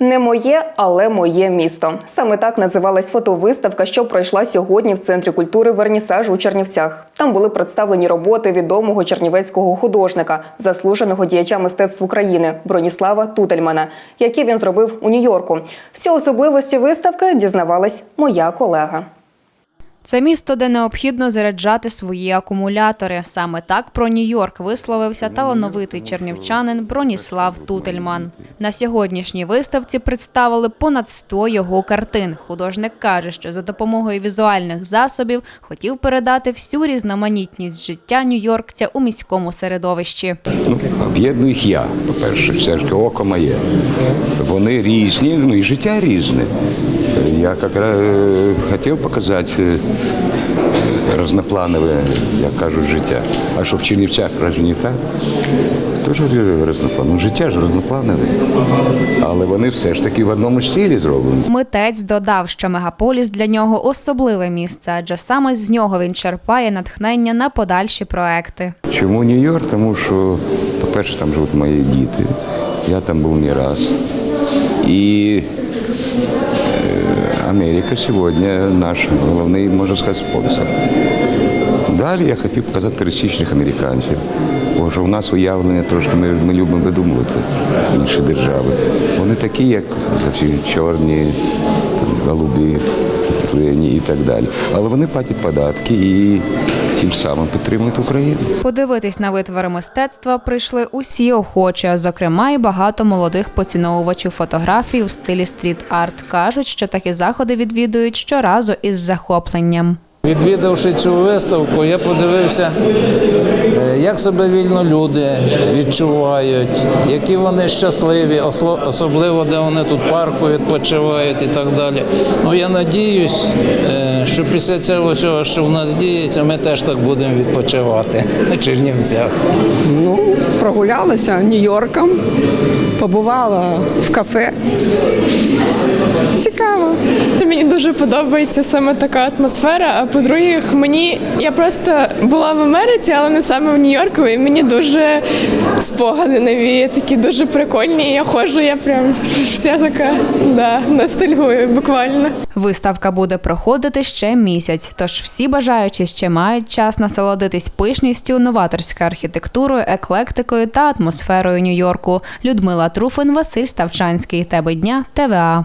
Не моє, але моє місто. Саме так називалась фотовиставка, що пройшла сьогодні в центрі культури Вернісаж у Чернівцях. Там були представлені роботи відомого чернівецького художника, заслуженого діяча мистецтв України Броніслава Тутельмана, які він зробив у Нью-Йорку. Всі особливості виставки дізнавалась моя колега. Це місто, де необхідно заряджати свої акумулятори. Саме так про Нью-Йорк висловився талановитий чернівчанин Броніслав Тутельман. На сьогоднішній виставці представили понад 100 його картин. Художник каже, що за допомогою візуальних засобів хотів передати всю різноманітність життя нью-йоркця у міському середовищі. Ну, об'єдную їх я, по-перше, це ж око моє. Вони різні, ну і життя різне. Я якраз е, хотів показати е, різнопланове, як кажуть, життя. А що в Чернівцях разве не так? Теж різнопланове. Ну, життя ж різнопланове. Але вони все ж таки в одному стилі зроблені. Митець додав, що мегаполіс для нього особливе місце, адже саме з нього він черпає натхнення на подальші проекти. Чому Нью-Йорк? Тому що, по-перше, там живуть мої діти. Я там був не раз. І Америка сьогодні наш головний, можна сказати, спонсор. Далі я хотів показати пересічних американців. Бо що у нас уявлення трошки ми, ми любимо видумувати інші держави. Вони такі, як чорні, голубі, і так далі. Але вони платять податки і тим самим підтримують Україну. Подивитись на витвори мистецтва прийшли усі охочі, зокрема і багато молодих поціновувачів фотографій у стилі стріт-арт. кажуть, що такі заходи відвідують щоразу із захопленням. Відвідавши цю виставку, я подивився, е, як себе вільно люди відчувають, які вони щасливі, особливо де вони тут парку відпочивають і так далі. Ну я надіюсь, е, що після цього всього, що в нас діється, ми теж так будемо відпочивати на Чернівцях. Ну, прогулялася Нью-Йорком, побувала в кафе. Цікаво. Мені дуже подобається саме така атмосфера. По-друге, мені я просто була в Америці, але не саме в Нью-Йорку. І мені дуже спогади нові, такі дуже прикольні. Я ходжу, я прям вся така да, ностальгую буквально. Виставка буде проходити ще місяць, тож всі бажаючі ще мають час насолодитись пишністю, новаторською архітектурою, еклектикою та атмосферою Нью-Йорку. Людмила Труфин, Василь Ставчанський. Тебе дня ТВА.